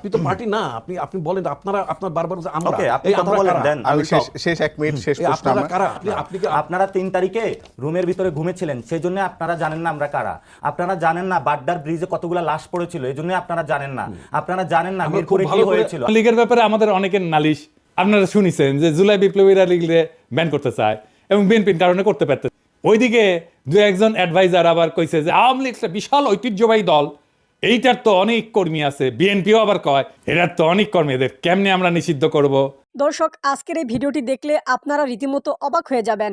আপনি তো পার্টি না আপনি আপনি বলেন আপনারা আপনার বারবার আমরা ওকে, আপনি কথা বলেন, দেন। আমি শেষ শেষ এক মিনিট শেষ প্রশ্ন আপনারা কারা? আপনি আপনি কি আপনারা তিন তারিখে রুমের ভিতরে ঘুমেছিলেন সেই জন্য আপনারা জানেন না আমরা কারা। আপনারা জানেন না বাড্ডার ব্রিজে কতগুলো লাশ পড়েছিল এই জন্য আপনারা জানেন না। আপনারা জানেন না মিরপুরে কি হয়েছিল। লীগের ব্যাপারে আমাদের অনেকের নালিশ আপনারা শুনিছেন যে জুলাই বিপ্লবীরা লিগলে ব্যান করতে চায় এবং বিএনপির কারণে করতে পারতে ওইদিকে দু একজন অ্যাডভাইজার আবার কইছে যে আওয়ামী লীগ একটা বিশাল ঐতিহ্যবাহী দল এইটার তো অনেক কর্মী আছে, বিএনপিও আবার কয়, এটার তো অনেক কর্মী, এদের কেমনে আমরা নিষিদ্ধ করব? দর্শক, আজকের এই ভিডিওটি দেখলে আপনারা রীতিমতো অবাক হয়ে যাবেন।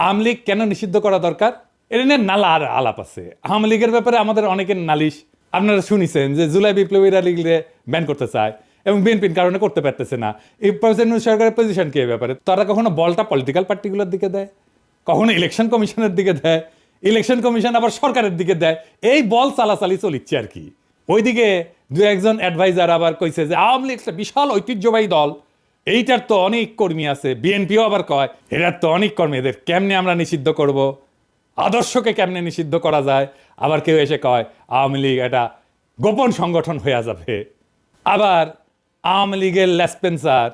আওয়ামী লীগ কেন নিষিদ্ধ করা দরকার? এটা নিয়ে নালা আর আলাপ আছে। আওয়ামী লীগের ব্যাপারে আমাদের অনেকের নালিশ। আপনারা শুনিছেন যে জুলাই বিপ্লবীরা লিগলে ব্যান করতে চায় এবং বিএনপির কারণে করতে পারতেছে না। এই প্রেসিডেন্ট সরকারের পজিশন কি ব্যাপারে? তারা কখনো বলটা পলিটিক্যাল পার্টিগুলোর দিকে দেয়? কখনো ইলেকশন কমিশনের দিকে দেয়? ইলেকশন কমিশন আবার সরকারের দিকে দেয়? এই বল চালাচালি চলিচ্ছে আর কি। ওইদিকে দু একজন অ্যাডভাইজার আবার কইছে যে আওয়ামী লীগ একটা বিশাল ঐতিহ্যবাহী দল। এইটার তো অনেক কর্মী আছে, বিএনপিও আবার কয় এটার তো অনেক কর্মী, এদের কেমনে আমরা নিষিদ্ধ করব? আদর্শকে কেমনে নিষিদ্ধ করা যায়? আবার কেউ এসে কয়, আওয়ামী লীগ এটা গোপন সংগঠন হয়ে যাবে। আবার আওয়ামী লীগের লেসপেন্সার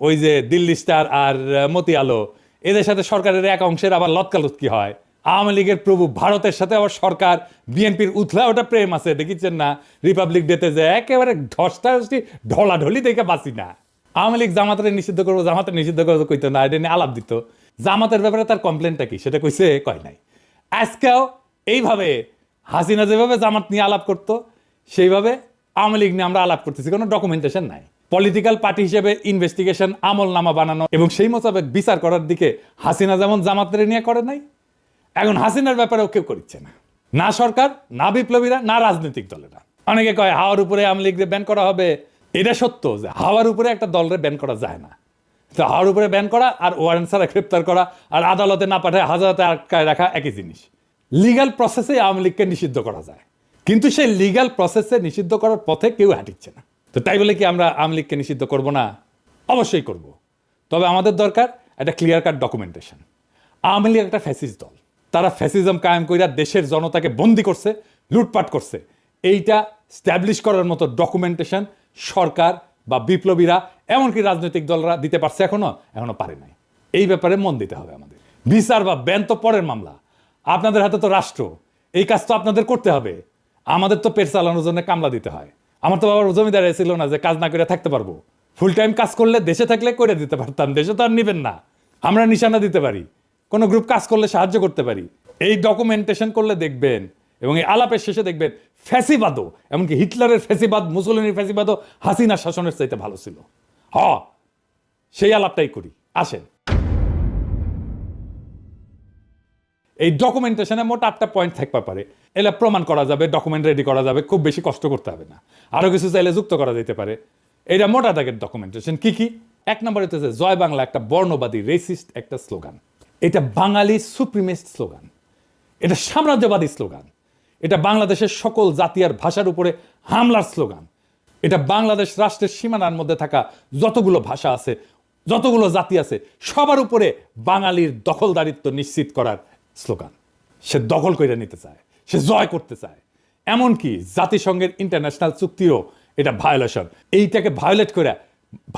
ওই যে দিল্লি স্টার আর মতি আলো, এদের সাথে সরকারের এক অংশের আবার লতকালুতকি হয়? আওয়ামী লীগের প্রভু ভারতের সাথে আবার সরকার, বিএনপির উথলা ওটা প্রেম আছে দেখিচ্ছেন না? রিপাবলিক ডেতে যে একেবারে ধসটা ঢলাঢলি দেখে বাঁচি না। আওয়ামী লীগ জামাতের নিষিদ্ধ করব, জামাতের নিষিদ্ধ করব কইতো না, এটা নিয়ে আলাপ দিত। জামাতের ব্যাপারে তার কমপ্লেনটা কি, সেটা কইছে, কয় নাই। আজকেও এইভাবে হাসিনা যেভাবে জামাত নিয়ে আলাপ করতো, সেইভাবে আওয়ামী লীগ নিয়ে আমরা আলাপ করতেছি, কোনো ডকুমেন্টেশন নাই। পলিটিক্যাল পার্টি হিসেবে ইনভেস্টিগেশন আমল নামা বানানো এবং সেই মোতাবেক বিচার করার দিকে হাসিনা যেমন জামাতের নিয়ে করে নাই, এখন হাসিনার ব্যাপারেও কেউ করছে না। না সরকার, না বিপ্লবীরা, না রাজনৈতিক দলেরা। অনেকে কয় হাওয়ার উপরে আওয়ামী লীগরে ব্যান করা হবে এটা সত্য যে হাওয়ার উপরে একটা দলরে ব্যান করা যায় না। তো হাওয়ার উপরে ব্যান করা আর ওয়ারেন্ট ছাড়া গ্রেপ্তার করা আর আদালতে না পাঠায়, হাজারাতে আটকায় রাখা একই জিনিস। লিগাল প্রসেসে আওয়ামী লীগকে নিষিদ্ধ করা যায়। কিন্তু সেই লিগাল প্রসেসে নিষিদ্ধ করার পথে কেউ হাঁটিচ্ছে না। তো তাই বলে কি আমরা আওয়ামী লীগকে নিষিদ্ধ করব না? অবশ্যই করব। তবে আমাদের দরকার একটা clear cut documentation Awami League একটা ফ্যাসিস্ট দল। তারা ফ্যাসিজম কায়েম কইরা দেশের জনতাকে বন্দি করছে, লুটপাট করছে। এইটা স্ট্যাবলিশ করার মতো ডকুমেন্টেশন সরকার বা বিপ্লবীরা, এমনকি রাজনৈতিক দলরা দিতে পারছে এখনও এখনও পারে নাই। এই ব্যাপারে মন দিতে হবে আমাদের। বিচার বা ব্যান তো পরের মামলা। আপনাদের হাতে তো রাষ্ট্র। এই কাজ তো আপনাদের করতে হবে। আমাদের তো পেট চালানোর জন্য কামলা দিতে হয়। আমার তো বাবার জমিদার ছিল না যে কাজ না করে থাকতে পারব। ফুল টাইম কাজ করলে দেশে থাকলে করে দিতে পারতাম, দেশে তো আর নিবেন না। আমরা নিশানা দিতে পারি। কোনো গ্রুপ কাজ করলে সাহায্য করতে পারি। এই ডকুমেন্টেশন করলে দেখবেন এবং এই আলাপের শেষে দেখবেন ফ্যাসিবাদও, এমনকি হিটলারের ফ্যাসিবাদ মুসলিনের ফ্যাসিবাদও হাসিনা শাসনের চাইতে ভালো ছিল। হ, সেই আলাপটাই করি। আসেন। এই ডকুমেন্টেশনে মোট আটটা পয়েন্ট থাকতে পারে। এলা প্রমাণ করা যাবে ডকুমেন্ট রেডি করা যাবে, খুব বেশি কষ্ট করতে হবে না। আরও কিছু চাইলে যুক্ত করা যেতে পারে। এটা মোটা দাগের ডকুমেন্টেশন কি কি? এক নম্বরে হচ্ছে জয় বাংলা একটা বর্ণবাদী রেসিস্ট একটা স্লোগান এটা বাঙালি সুপ্রিমেস্ট স্লোগান এটা সাম্রাজ্যবাদী স্লোগান এটা বাংলাদেশের সকল জাতি আর ভাষার উপরে হামলার স্লোগান। এটা বাংলাদেশ রাষ্ট্রের সীমানার মধ্যে থাকা যতগুলো ভাষা আছে, যতগুলো জাতি আছে, সবার উপরে বাঙালির দখলদারিত্ব নিশ্চিত করার স্লোগান। সে দখল করে নিতে চায়, সে জয় করতে চায়। এমনকি জাতিসংঘের ইন্টারন্যাশনাল চুক্তিও এটা ভায়োলেশন। এইটাকে ভায়োলেট করে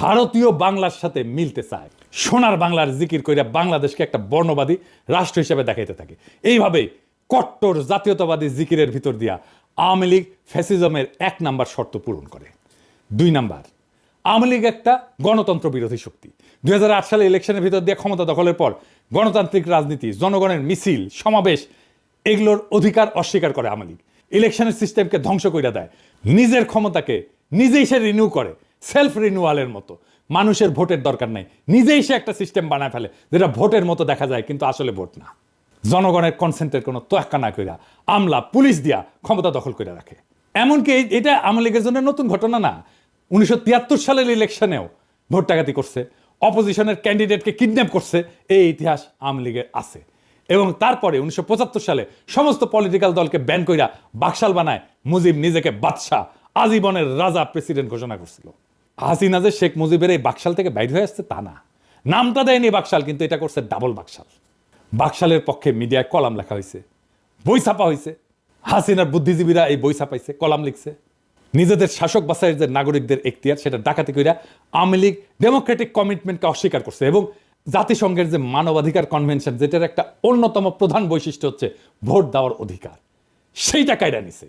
ভারতীয় বাংলার সাথে মিলতে চায়। সোনার বাংলার জিকির কইরা বাংলাদেশকে একটা বর্ণবাদী রাষ্ট্র হিসেবে দেখাইতে থাকে। এইভাবেই কট্টর জাতীয়তাবাদী জিকিরের ভিতর দিয়া আওয়ামী লীগ ফ্যাসিজমের এক নাম্বার শর্ত পূরণ করে। দুই নাম্বার, আওয়ামী লীগ একটা গণতন্ত্র বিরোধী শক্তি। দুই সালে ইলেকশনের ভিতর দিয়ে ক্ষমতা দখলের পর গণতান্ত্রিক রাজনীতি, জনগণের মিছিল, সমাবেশ, এগুলোর অধিকার অস্বীকার করে আওয়ামী লীগ। ইলেকশনের সিস্টেমকে ধ্বংস করে দেয়। নিজের ক্ষমতাকে নিজেই সে রিনিউ করে সেলফ রিনিউয়ালের মতো। মানুষের ভোটের দরকার নাই। নিজেই সে একটা সিস্টেম বানায় ফেলে, যেটা ভোটের মতো দেখা যায়, কিন্তু আসলে ভোট না। জনগণের কনসেন্টের কোনো তোয়াক্কা না কইরা, আমলা, পুলিশ দিয়া ক্ষমতা দখল করে রাখে। এমনকি এটা আওয়ামী লীগের জন্য নতুন ঘটনা না। উনিশশো তিয়াত্তর সালের ইলেকশনেও ভোট ডাকাতি করছে অপোজিশনের ক্যান্ডিডেটকে কিডন্যাপ করছে, এই ইতিহাস আওয়ামী লীগের আছে। এবং তারপরে উনিশশো পঁচাত্তর সালে সমস্ত পলিটিক্যাল দলকে ব্যান কইরা বাকশাল বানায় মুজিব নিজেকে বাদশাহ, আজীবনের রাজা প্রেসিডেন্ট ঘোষণা করছিল। হাসিনা যে শেখ মুজিবের এই বাকশাল থেকে বাইর হয়ে আসছে তা না। নামটা দেয়নি বাকশাল, কিন্তু এটা করছে ডাবল বাকশাল। বাকশালের পক্ষে মিডিয়ায় কলাম লেখা হয়েছে বই ছাপা হয়েছে হাসিনার বুদ্ধিজীবীরা এই বই ছাপাইছে, কলাম লিখছে। নিজেদের শাসক বাসায়ের যে নাগরিকদের এখতিয়ার, সেটা ডাকাতি কইরা আওয়ামী লীগ ডেমোক্রেটিক কমিটমেন্টকে অস্বীকার করছে এবং জাতিসংঘের যে মানবাধিকার কনভেনশন, যেটার একটা অন্যতম প্রধান বৈশিষ্ট্য হচ্ছে ভোট দেওয়ার অধিকার। সেইটা কায়দা নিছে।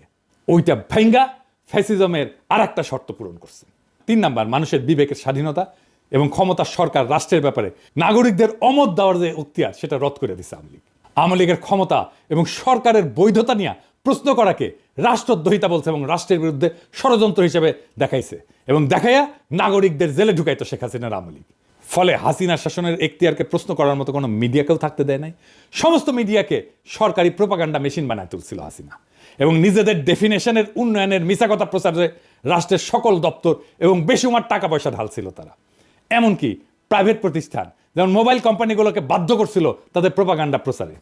ওইটা ভেঙ্গা ফ্যাসিজমের আর একটা শর্ত পূরণ করছে। তিন নাম্বার, মানুষের বিবেকের স্বাধীনতা। এবং ক্ষমতা সরকার রাষ্ট্রের ব্যাপারে নাগরিকদের অমত দেওয়ার যে উক্তিয়ার, সেটা রদ করে দিছে আওয়ামী লীগ। আওয়ামী লীগের ক্ষমতা এবং সরকারের বৈধতা নিয়ে প্রশ্ন করাকে রাষ্ট্রদ্রোহিতা বলছে এবং রাষ্ট্রের বিরুদ্ধে ষড়যন্ত্র হিসেবে দেখাইছে এবং দেখাইয়া নাগরিকদের জেলে ঢুকাইতো শেখ হাসিনার আওয়ামী লীগ। ফলে হাসিনা শাসনের এখতিয়ারকে প্রশ্ন করার মতো কোনো মিডিয়াকেও থাকতে দেয় নাই। সমস্ত মিডিয়াকে সরকারি প্রোপাগান্ডা মেশিন বানায় তুলছিল হাসিনা। এবং নিজেদের ডেফিনেশনের উন্নয়নের মিশা কথা প্রচারে রাষ্ট্রের সকল দপ্তর এবং বেসুমার টাকা পয়সা ঢালছিল তারা। এমনকি প্রাইভেট প্রতিষ্ঠান, যেমন মোবাইল কোম্পানিগুলোকে বাধ্য করছিল তাদের প্রোপাগান্ডা প্রচারে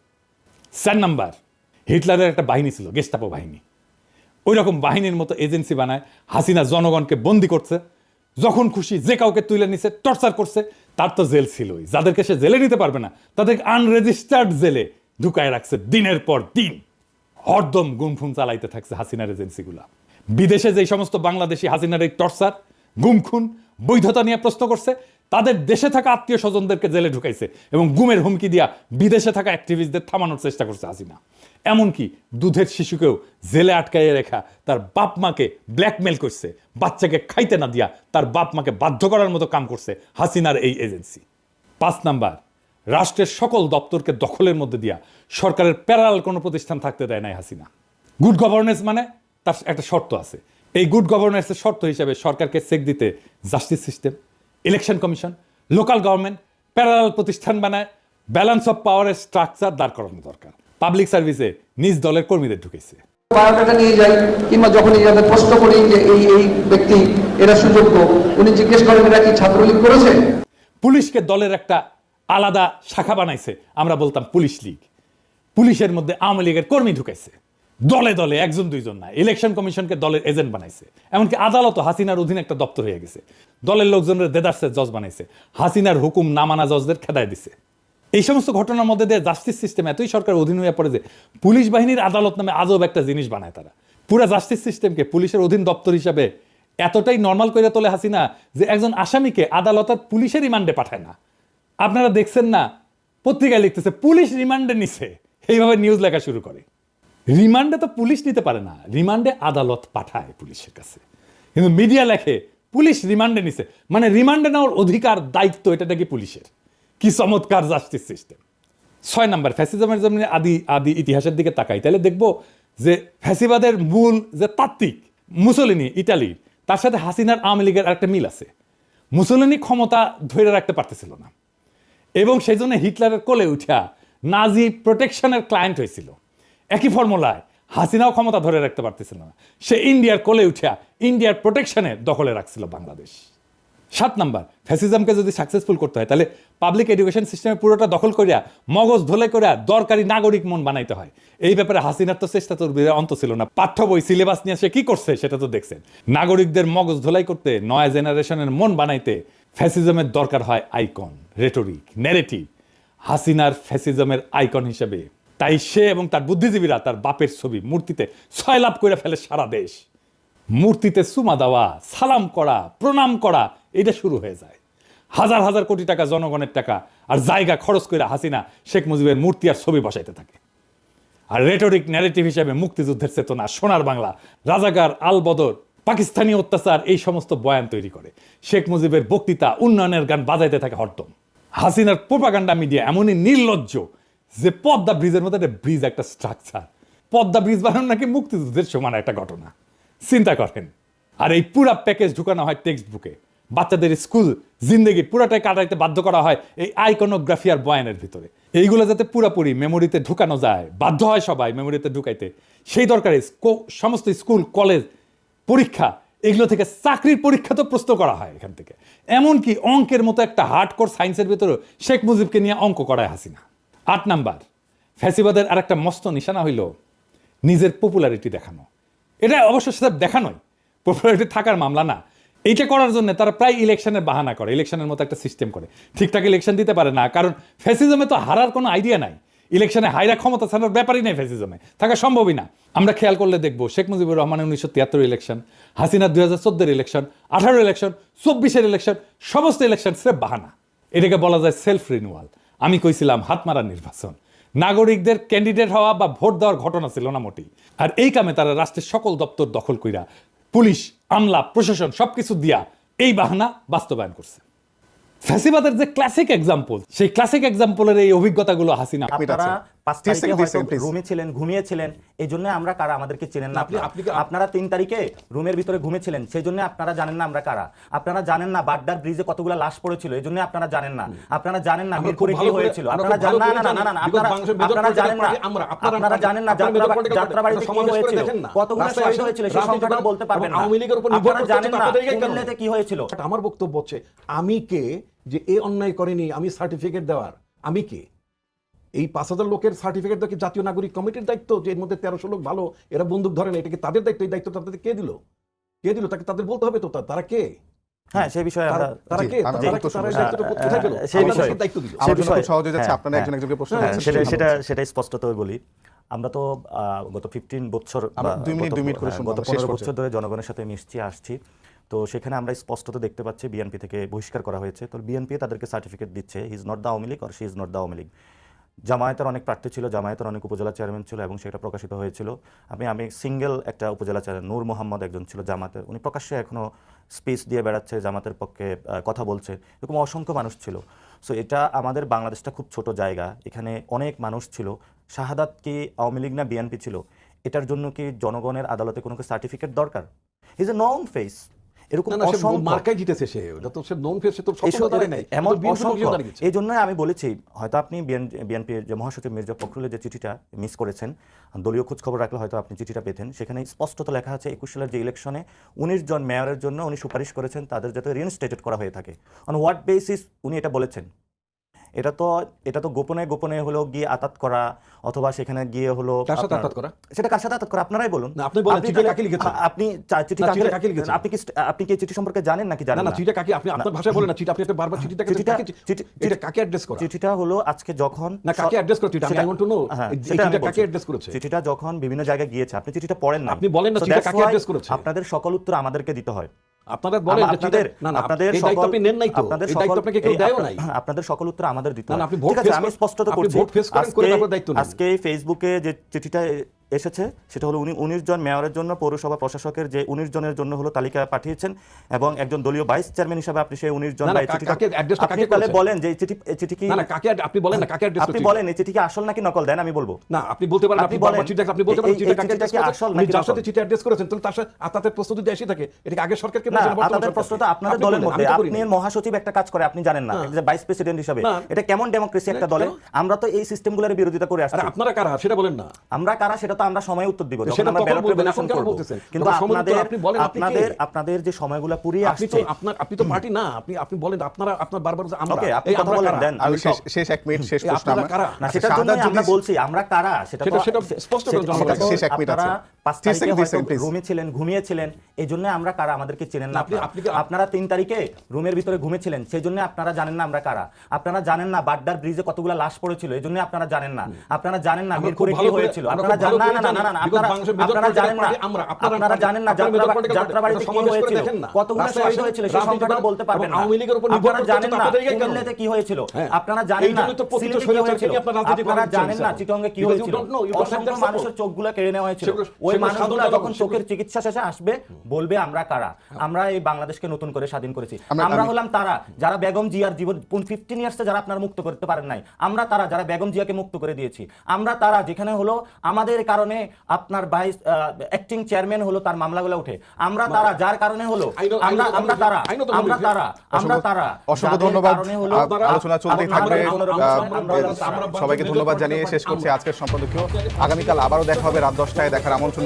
চার নাম্বার, হিটলারের একটা বাহিনী ছিল গেস্টাপো বাহিনী। ওই রকম বাহিনীর মতো এজেন্সি বানায়, হাসিনা জনগণকে বন্দি করছে, যখন খুশি যে কাউকে তুলে নিছে টর্চার করছে, তার তো জেল ছিলই। যাদেরকে সে জেলে নিতে পারবে না, তাদেরকে আনরেজিস্টার্ড জেলে ঢুকায় রাখছে দিনের পর দিন। হরদম গুমফুম চালাইতে থাকছে হাসিনার এজেন্সিগুলা বিদেশে যেই সমস্ত বাংলাদেশি হাসিনার এই টর্চার গুমখুন বৈধতা নিয়ে প্রশ্ন করছে, তাদের দেশে থাকা আত্মীয় স্বজনদেরকে জেলে ঢুকাইছে এবং গুমের হুমকি দিয়া বিদেশে থাকা অ্যাক্টিভিস্টদের থামানোর চেষ্টা করছে হাসিনা। এমনকি দুধের শিশুকেও জেলে আটকাইয়ে রেখা তার বাপ মাকে ব্ল্যাকমেল করছে, বাচ্চাকে খাইতে না দিয়া তার বাপ মাকে বাধ্য করার মতো কাম করছে হাসিনার এই এজেন্সি। পাঁচ নাম্বার, রাষ্ট্রের সকল দপ্তরকে দখলের মধ্যে দিয়া সরকারের প্যারাল কোনো প্রতিষ্ঠান থাকতে দেয় নাই হাসিনা। গুড গভর্নেন্স মানে তার একটা শর্ত আছে এই গুড গভর্নেন্সের শর্ত হিসেবে সরকারকে চেক দিতে justice system election commission local government parallel প্রতিষ্ঠান বানায় ব্যালেন্স অফ পাওয়ারের স্ট্রাকচার দাঁড় করানো দরকার। পাবলিক সার্ভিসে নিজ দলের কর্মীদের ঢুকেছে। বায়োডাটা নিয়ে যাই কিংবা যখন যাদের প্রশ্ন করি যে এই এই ব্যক্তি এরা সুযোগ্য উনি জিজ্ঞেস করেন এরা কি ছাত্রলীগ করেছে? পুলিশকে দলের একটা আলাদা শাখা বানাইছে আমরা বলতাম পুলিশ লীগ। পুলিশের মধ্যে আওয়ামী লীগের কর্মী ঢুকাইছে দলে দলে, একজন দুইজন না। ইলেকশন কমিশনকে দলের এজেন্ট বানাইছে। এমনকি আদালতও হাসিনার অধীনে একটা দপ্তর হয়ে গেছে। দলের লোকজনের দেদার্সের জজ বানাইছে। হাসিনার হুকুম না মানা জজদের খেদায় দিছে। এই সমস্ত ঘটনার মধ্যে দিয়ে জাস্টিস সিস্টেম এতই সরকার অধীন হয়ে পড়ে যে পুলিশ বাহিনীর আদালত নামে আজব একটা জিনিস বানায় তারা। পুরো জাস্টিস সিস্টেমকে পুলিশের অধীন দপ্তর হিসাবে এতটাই নর্মাল করে তোলে হাসিনা যে একজন আসামিকে আদালত আর পুলিশের রিমান্ডে পাঠায় না। আপনারা দেখছেন না, পত্রিকায় লিখতেছে, পুলিশ রিমান্ডে নিছে। এইভাবে নিউজ লেখা শুরু করে। রিমান্ডে তো পুলিশ নিতে পারে না। রিমান্ডে আদালত পাঠায় পুলিশের কাছে। কিন্তু মিডিয়া লেখে, পুলিশ রিমান্ডে নিছে। মানে রিমান্ডে নেওয়ার অধিকার, দায়িত্ব এটা নাকি পুলিশের? কি চমৎকার জাস্টিস সিস্টেম ছয় নাম্বার, ফ্যাসিজমের আদি আদি ইতিহাসের দিকে তাকাই। তাহলে দেখব যে ফ্যাসিবাদের মূল যে তাত্ত্বিক মুসলিনি, ইটালি, তার সাথে হাসিনার আওয়ামী লীগের একটা মিল আছে। মুসলিনি ক্ষমতা ধরে রাখতে পারতেছিল না। এবং সেই জন্য হিটলারের কোলে উঠা নাজি প্রোটেকশনের ক্লায়েন্ট হয়েছিল। একই ফর্মুলায় হাসিনাও ক্ষমতা ধরে রাখতে পারতেছিল না। সে ইন্ডিয়ার কোলে উঠিয়া ইন্ডিয়ার প্রোটেকশনে দখলে রাখছিল বাংলাদেশ। সাত নাম্বার ফ্যাসিজমকে যদি সাকসেসফুল করতে হয়, তাহলে পাবলিক এডুকেশন সিস্টেমে পুরোটা দখল করিয়া, মগজ ধোলাই করিয়া দরকারি নাগরিক মন বানাইতে হয়। এই ব্যাপারে হাসিনার তো চেষ্টা তো অন্ত ছিল না। পাঠ্য বই সিলেবাস নিয়ে সে কি করছে সেটা তো দেখছেন। নাগরিকদের মগজ ধোলাই করতে, নয়া জেনারেশনের মন বানাইতে ফ্যাসিজমের দরকার হয় আইকন রেটরিক ন্যারেটিভ হাসিনার ফ্যাসিজমের আইকন হিসেবে তাই সে এবং তার বুদ্ধিজীবীরা তার বাপের ছবি, মূর্তিতে ছয় লাভ করে ফেলে সারা দেশ। মূর্তিতে সুমা দেওয়া, সালাম করা, প্রণাম করা, এটা শুরু হয়ে যায়। হাজার হাজার কোটি টাকা জনগণের টাকা আর জায়গা খরচ করে হাসিনা, শেখ মুজিবের মূর্তি আর ছবি বসাইতে থাকে। আর রেটরিক ন্যারেটিভ হিসেবে মুক্তিযুদ্ধের চেতনা, সোনার বাংলা রাজাগার আল বদর, পাকিস্তানি অত্যাচার, এই সমস্ত বয়ান তৈরি করে। শেখ মুজিবের বক্তৃতা, উন্নয়নের গান বাজাইতে থাকে হরদম। হাসিনার প্রোপাগান্ডা মিডিয়া এমনই নির্লজ্জ যে পদ্মা ব্রিজের মধ্যে একটা ব্রিজ, একটা স্ট্রাকচার পদ্মা ব্রিজ বানানো নাকি মুক্তিযুদ্ধের সমান একটা ঘটনা। চিন্তা করেন। আর এই পুরা প্যাকেজ ঢুকানো হয় টেক্সট বুকে বাচ্চাদের স্কুল জিন্দগি পুরাটাই কাটাইতে বাধ্য করা হয় এই আইকনোগ্রাফি আর বয়ানের ভিতরে। এইগুলো যাতে পুরাপুরি মেমোরিতে ঢুকানো যায়, বাধ্য হয় সবাই মেমোরিতে ঢুকাইতে। সেই দরকারে সমস্ত স্কুল, কলেজ, পরীক্ষা, এগুলো থেকে চাকরির পরীক্ষা তো প্রশ্ন করা হয় এখান থেকে। এমনকি অঙ্কের মতো একটা হার্ড কোর সায়েন্সের ভেতরে শেখ মুজিবকে নিয়ে অঙ্ক করায় হাসিনা। আট নাম্বার, ফ্যাসিবাদের আর একটা মস্ত নিশানা হইল নিজের পপুলারিটি দেখানো। এটা অবশ্য সেটা দেখানোই পপুলারিটি থাকার মামলা না। এইটা করার জন্য তারা প্রায় ইলেকশনের বাহানা করে ইলেকশনের মতো একটা সিস্টেম করে। ঠিকঠাক ইলেকশন দিতে পারে না, কারণ ফ্যাসিজমে তো হারার কোনো আইডিয়া নাই। ইলেকশনে হাইরা ক্ষমতা ছাড়ার ব্যাপারই নেই ফ্যাসিজমে থাকা সম্ভবই না। আমরা খেয়াল করলে দেখব, শেখ মুজিবুর রহমানের উনিশশো তিয়াত্তর ইলেকশন হাসিনা দুই হাজার চোদ্দের ইলেকশন আঠারো ইলেকশন চব্বিশের ইলেকশন সমস্ত ইলেকশন স্রেফ বাহানা। এটাকে বলা যায় সেলফ রিনিউয়াল আমি কইছিলাম হাত মারার নির্বাচন। নাগরিকদের ক্যান্ডিডেট হওয়া বা ভোট দেওয়ার ঘটনা ছিল না মোটেই। আর এই কামে তারা রাষ্ট্রের সকল দপ্তর দখল কইরা পুলিশ আমলা প্রশাসন সবকিছু দিয়া এই বাহানা বাস্তবায়ন করছে। ফ্যাসিবাদের যে ক্লাসিক এক্সাম্পল সেই ক্লাসিক এক্সাম্পলের এই অভিজ্ঞতাগুলো হাসিনা। পাঁচ তারিখে হয়তো রুমে ছিলেন ঘুমিয়েছিলেন এই জন্য আমরা কারা আমাদেরকে চেনেন না আপনি- আপনারা। তিন তারিখে রুমের ভিতরে ঘুমিয়েছিলেন সেই জন্য আপনারা জানেন না আমরা কারা। আপনারা জানেন না বাড্ডার ব্রিজে কতগুলো লাশ পড়েছিল এই জন্য আপনারা জানেন না। আপনারা জানেন না মিরপুরে কি হয়েছিল। আপনারা জানেন না না না আপনারা আপনারা জানেন না আমরা। আপনারা- জানেন না যাত্রাবাড়িতে কি হয়েছিল। কতগুলো শহীদ হয়েছিল সেই সংখ্যাটা বলতে পারবেন না। আওয়ামী লীগের উপর নির্ভর করতে জানেন না কুমিল্লাতে কি হয়েছিল। আমার বক্তব্য হচ্ছে আমি কে যে এ অন্যায় করেনি আমি সার্টিফিকেট দেওয়ার আমি কে? এই পাঁচ হাজার লোকের সার্টিফিকেট কি জাতীয় নাগরিক কমিটির দায়িত্ব যে এর মধ্যে তেরোশো লোক ভালো এরা বন্দুক ধরে না এটা কি তাদের দায়িত্ব এই দায়িত্ব তাদের কে দিল? কে দিল? তাকে তাদের বলতে হবে তো তারা কে? হ্যাঁ সেই বিষয়ে আমরা তারা- তারা কে? তারা একটু কি- তারা এই শুনব। দায়িত্বটা কোথায় পেল? সেই বিষয়ে- দায়িত্ব দিল। সেই আমার জন্য খুব বিষয়ে- সহজ যাচ্ছে আপনারা একজন। একজনকে প্রশ্ন সেটা সেটা সেটা বলছি। সেটাই স্পষ্টতই বলি। আমরা তো আহ, গত ফিফটিন বছর গত- দুই মিনিট করে হ্যাঁ, পনেরো বছর ধরে জনগণের সাথে মিশছি আসছি। তো সেখানে আমরা স্পষ্টত দেখতে পাচ্ছি বিএনপি থেকে বহিষ্কার করা হয়েছে। তো বিএনপি তাদেরকে সার্টিফিকেট দিচ্ছে। He is not the Awami League or she is not the Awami League জামায়াতের অনেক প্রার্থী ছিল, জামায়াতের অনেক উপজেলা চেয়ারম্যান ছিল এবং সেটা প্রকাশিত হয়েছিল। আমি আমি সিঙ্গেল একটা উপজেলা চেয়ারম্যান নূর মোহাম্মদ একজন ছিল জামাতের। উনি প্রকাশ্যে এখনও স্পিচ দিয়ে বেড়াচ্ছে, জামাতের পক্ষে কথা বলছে। এরকম অসংখ্য মানুষ ছিল। সো এটা আমাদের বাংলাদেশটা খুব ছোট জায়গা। এখানে অনেক মানুষ ছিল। শাহাদাত কি আওয়ামী লীগ না বিএনপি ছিল? এটার জন্য কি জনগণের আদালতে কোনো সার্টিফিকেট দরকার? ইজ এ নন ফেস এরকম না না সে অসংখ্য। মার্কাই জিতেছে সে ওটা তো সে নন ফেস সে তো এইসব নাই। এমন তো বিএনপি অসংখ্য। দলীয় দাঁড়িয়েছে। এই জন্য আমি বলেছি হয়তো আপনি বিএনপির যে মহাসচিব মির্জা ফখরুলের যে চিঠিটা মিস করেছেন দলীয় খোঁজ খবর রাখলে হয়তো আপনি চিঠিটা পেতেন। সেখানে স্পষ্টত লেখা আছে একুশ সালের যে ইলেকশনে উনিশ জন মেয়রের জন্য উনি সুপারিশ করেছেন তাদের যাতে রিনস্টেটেড করা হয়ে থাকে। অন হোয়াট বেসিস উনি এটা বলেছেন? এটা তো এটা তো গোপনে গোপনে হলো গিয়ে আতাত করা অথবা সেখানে গিয়ে হলো কার সাথে আতাত করা? সেটা কার সাথে আতাত করা আপনারাই বলুন আপনি বলেন, চিঠিটা কাকে লিখেছেন? আপনি চিঠি কাকে- লিখেছেন? আপনি কি আপনি কি চিঠি সম্পর্কে জানেন নাকি জানেন না চিঠিটা কাকে আপনি আপনার ভাষায় বলেন না চিঠি আপনি একটা বারবার চিঠিটা চিঠিটা- কাকে চিঠি- এটা কাকে অ্যাড্রেস করা চিঠিটা হলো আজকে যখন না, কাকে address করে চিঠিটা? হ্যাঁ, এই সেটা আমি চিঠিটা কাকে address করেছে? চিঠিটা যখন বিভিন্ন জায়গায় গিয়েছে আপনি চিঠিটা পড়েন না আপনি বলেন না চিঠিটা কাকে address করেছে? আপনাদের সকল উত্তর আমাদেরকে দিতে হয় আপনারা বলেন আপনাদের আপনাদের সকল- নেন নাই তো আপনাদের দায়িত্ব আপনাকে কেউ এই নাই আপনাদের সকল উত্তর আমাদের দিতে ঠিক আছে আমি স্পষ্ট করছি। আজকে ফেসবুকে যে চিঠিটা এসেছে সেটা হলো উনি উনিশ জন মেয়রের জন্য পৌরসভা প্রশাসকের যে উনিশ জনের জন্য হলো তালিকা পাঠিয়েছেন এবং একজন দলীয় ভাইস চেয়ারম্যান হিসাবে আপনি সেই উনিশ জন আপনি তাহলে বলেন যে চিঠি চিঠি কি কাকে আপনি বলেন না কাকে আপনি বলেন এই চিঠি কি আসল নাকি নকল? দেন আমি বলব। না আপনি বলতে পারেন আপনি বলেন, বলেন চিঠি আপনি বলতে পারেন কাকে আসল নাকি যার সাথে চিঠি অ্যাড্রেস করেছেন তাহলে তার সাথে আতাতের প্রস্তুতি থাকে এটা কি আগে সরকারকে না আপনাদের আপনাদের দলের মধ্যে। আপনি মহাসচিব একটা কাজ করে আপনি জানেন না না। যে ভাইস প্রেসিডেন্ট হিসাবে। এটা কেমন ডেমোক্রেসি একটা দলে? আমরা তো এই সিস্টেমগুলোর বিরোধিতা করে আসছি। আপনারা কারা? সেটা বলেন না। আমরা কারা সেটা তো আমরা সময় উত্তর দিব যখন আমরা ব্যালট পেপার এখন করব। কিন্তু আপনাদের আপনি বলেন, আপনাদের আপনাদের যে সময়গুলো পুরিয়ে আপনি আসছে তো আপনার আপনি তো পার্টি না আপনি আপনি বলেন আপনারা আপনার বারবার যে আমরা। ওকে আপনি কথা বলেন দেন। আমি শেষ শেষ এক মিনিট শেষ প্রশ্ন আমরা। না সেটা জন্য আমরা বলছি আমরা কারা? সেটা সেটা- তো- সেটা স্পষ্ট করে সেটা। তো শেষ এক মিনিট আছে। পাঁচ তারিখে হয়তো রুমে ছিলেন ঘুমিয়েছিলেন এই জন্য আমরা কারা আমাদেরকে চেনেন না আপনারা। আপনি কি- আপনারা তিন তারিখে রুমের ভিতরে ঘুমেছিলেন সেই জন্য আপনারা জানেন না আমরা কারা। আপনারা জানেন না বাড্ডার ব্রিজে কতগুলো লাশ পড়েছিল এই জন্য আপনারা জানেন না। আপনারা জানেন না মিরপুরে কি হয়েছিল। আপনারা জানেন না না না না না জানি, because আপনারা আপনারা জানেন না। আপনারা- আপনারা জানেন না আপনারা major যাত্রা- political party, যাত্রাবাড়িতে কি হয়েছিল। কতগুলো শহীদ হয়েছিল সেই সংখ্যাটা বলতে পারবেন না। আওয়ামী লীগের উপর আপনারা জানেন না কুমিল্লাতে কি হয়েছিল। হ্যাঁ। আপনারা জানেন না সিলেটে কি হয়েছিল। আপনারা জানেন না। চিটঙ্গে কি হয়েছিল। have অসংখ্য মানুষের চোখগুলো কেড়ে নেওয়া হয়েছিল। ওই মানুষগুলো যখন চোখের চিকিৎসা শেষে আসবে বলবে আমরা কারা? আমরা এই বাংলাদেশকে নতুন করে স্বাধীন করেছি। আমরা- হলাম তারা যারা বেগম জিয়ার জীবন ফিফটিন ইয়ার্সে যারা আপনার মুক্ত করতে পারেন নাই আমরা তারা যারা বেগম জিয়াকে মুক্ত করে দিয়েছি। আমরা তারা যেখানে হলো আমাদের কারণে আপনার ভাইস অ্যাক্টিং চেয়ারম্যান হলো তার মামলাগুলো উঠে আমরা তারা যার কারণে হলো আমরা আমরা তারা আমরা তারা আমরা তারা অসংখ্য ধন্যবাদ। আলোচনা চলতেই থাকবে। সবাইকে ধন্যবাদ জানিয়ে শেষ করছি। আজকের সম্পাদকীয় আগামীকাল আবারও দেখা হবে রাত দশটায় দেখার আমন্ত্রণ